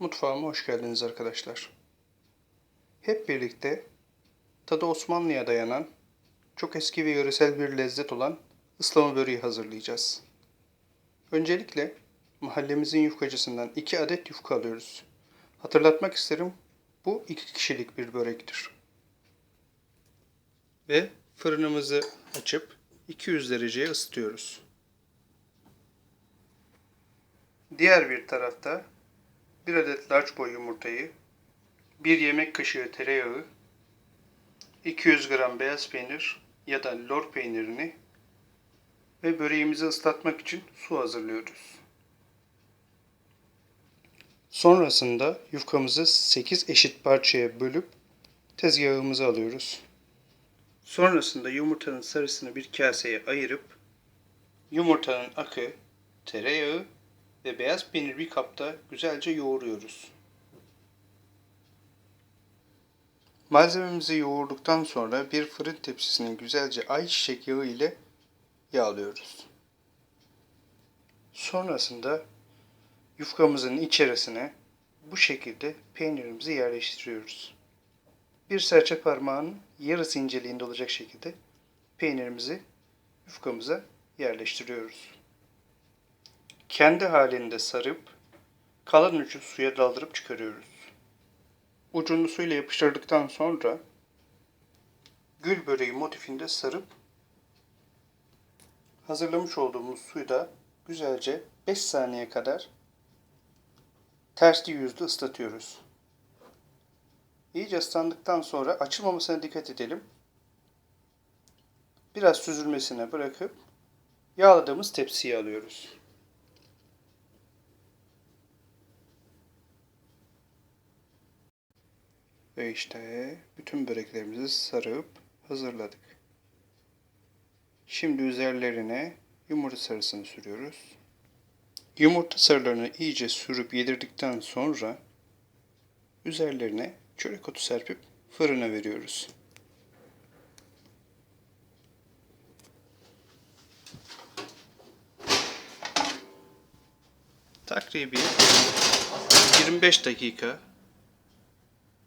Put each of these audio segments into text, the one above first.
Mutfağıma hoş geldiniz arkadaşlar. Hep birlikte tadı Osmanlı'ya dayanan, çok eski ve yöresel bir lezzet olan ıslama böreği hazırlayacağız. Öncelikle mahallemizin yufkacısından 2 adet yufka alıyoruz. Hatırlatmak isterim, bu 2 kişilik bir börektir. Ve fırınımızı açıp 200 dereceye ısıtıyoruz. Diğer bir tarafta 1 adet large boy yumurtayı, 1 yemek kaşığı tereyağı, 200 gram beyaz peynir ya da lor peynirini ve böreğimizi ıslatmak için su hazırlıyoruz. Sonrasında yufkamızı 8 eşit parçaya bölüp tezgahımıza alıyoruz. Sonrasında yumurtanın sarısını bir kaseye ayırıp yumurtanın akı, tereyağı ve beyaz peynir bir kapta güzelce yoğuruyoruz. Malzememizi yoğurduktan sonra bir fırın tepsisine güzelce ayçiçek yağı ile yağlıyoruz. Sonrasında yufkamızın içerisine bu şekilde peynirimizi yerleştiriyoruz. Bir serçe parmağının yarısı inceliğinde olacak şekilde peynirimizi yufkamıza yerleştiriyoruz kendi halinde sarıp kalan ucu suya daldırıp çıkarıyoruz. Ucunu suyla yapıştırdıktan sonra gül böreği motifinde sarıp hazırlamış olduğumuz suyu da güzelce 5 saniye kadar tersli yüzlü ıslatıyoruz. İyice ıslandıktan sonra açılmamasına dikkat edelim. Biraz süzülmesine bırakıp yağladığımız tepsiye alıyoruz. Ve işte bütün böreklerimizi sarıp hazırladık. Şimdi üzerlerine yumurta sarısını sürüyoruz. Yumurta sarılarını iyice sürüp yedirdikten sonra üzerlerine çörek otu serpip fırına veriyoruz. Takribi 25 dakika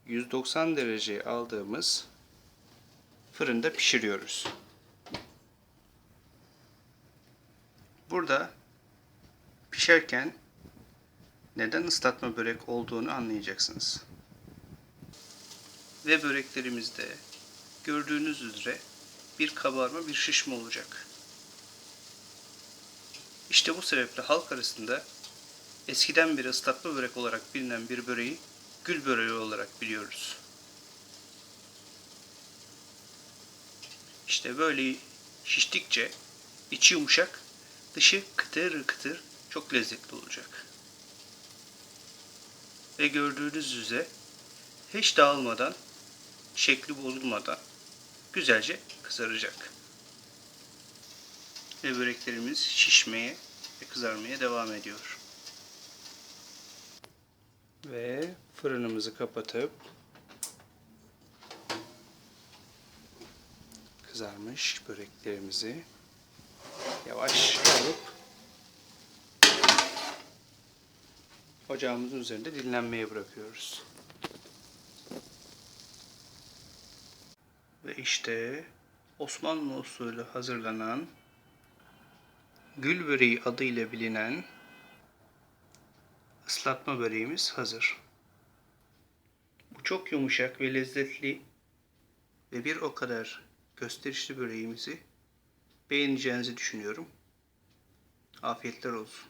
190 derece aldığımız fırında pişiriyoruz. Burada pişerken neden ıslatma börek olduğunu anlayacaksınız. Ve böreklerimizde gördüğünüz üzere bir kabarma, bir şişme olacak. İşte bu sebeple halk arasında eskiden beri ıslatma börek olarak bilinen bir böreği gül böreği olarak biliyoruz. İşte böyle şiştikçe içi yumuşak, dışı kıtır kıtır çok lezzetli olacak. Ve gördüğünüz üzere hiç dağılmadan, şekli bozulmadan güzelce kızaracak. Ve böreklerimiz şişmeye ve kızarmaya devam ediyor. Ve fırınımızı kapatıp kızarmış böreklerimizi yavaş alıp ocağımızın üzerinde dinlenmeye bırakıyoruz. Ve işte Osmanlı usulü hazırlanan gül böreği adıyla bilinen ıslatma böreğimiz hazır. Çok yumuşak ve lezzetli ve bir o kadar gösterişli böreğimizi beğeneceğinizi düşünüyorum. Afiyetler olsun.